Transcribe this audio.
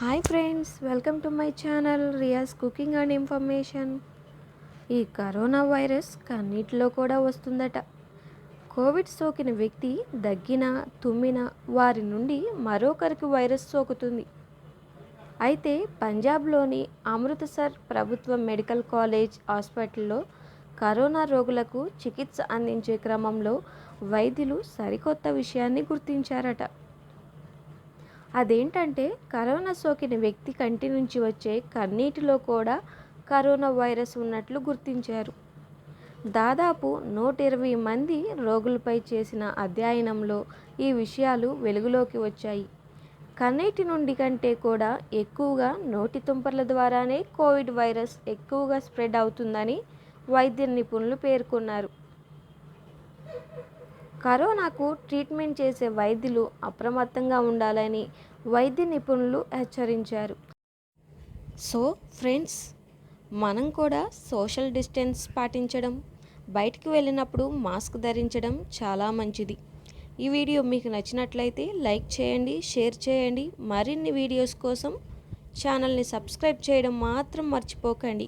Hi friends welcome to my channel Riya's cooking and information. ఈ corona virus కన్నీటిలో కూడా వస్తుందట. కోవిడ్ సోకిన వ్యక్తి దగ్గిన తుమ్మిన వారి నుండి మరొకరికి వైరస్ సోకుతుంది. అయితే పంజాబ్లోని అమృత్సర్ ప్రభుత్వ మెడికల్ కాలేజ్ హాస్పిటల్లో కరోనా రోగులకు చికిత్స అందించే క్రమంలో వైద్యులు సరికొత్త విషయాన్ని గుర్తించారట. అదేంటంటే కరోనా సోకిన వ్యక్తి కంటి నుంచి వచ్చే కన్నీటిలో కూడా కరోనా వైరస్ ఉన్నట్లు గుర్తించారు. దాదాపు నూట ఇరవై మంది రోగులపై చేసిన అధ్యయనంలో ఈ విషయాలు వెలుగులోకి వచ్చాయి. కన్నీటి నుండి కంటే కూడా ఎక్కువగా నోటి తుంపర్ల ద్వారానే కోవిడ్ వైరస్ ఎక్కువగా స్ప్రెడ్ అవుతుందని వైద్య నిపుణులు పేర్కొన్నారు. కరోనాకు ట్రీట్మెంట్ చేసే వైద్యులు అప్రమత్తంగా ఉండాలని వైద్య నిపుణులు హెచ్చరించారు. సో ఫ్రెండ్స్ మనం కూడా సోషల్ డిస్టెన్స్ పాటించడం బయటికి వెళ్ళినప్పుడు మాస్క్ ధరించడం చాలా మంచిది. ఈ వీడియో మీకు నచ్చినట్లయితే లైక్ చేయండి షేర్ చేయండి. మరిన్ని వీడియోస్ కోసం ఛానల్ని సబ్స్క్రైబ్ చేయడం మాత్రం మర్చిపోకండి.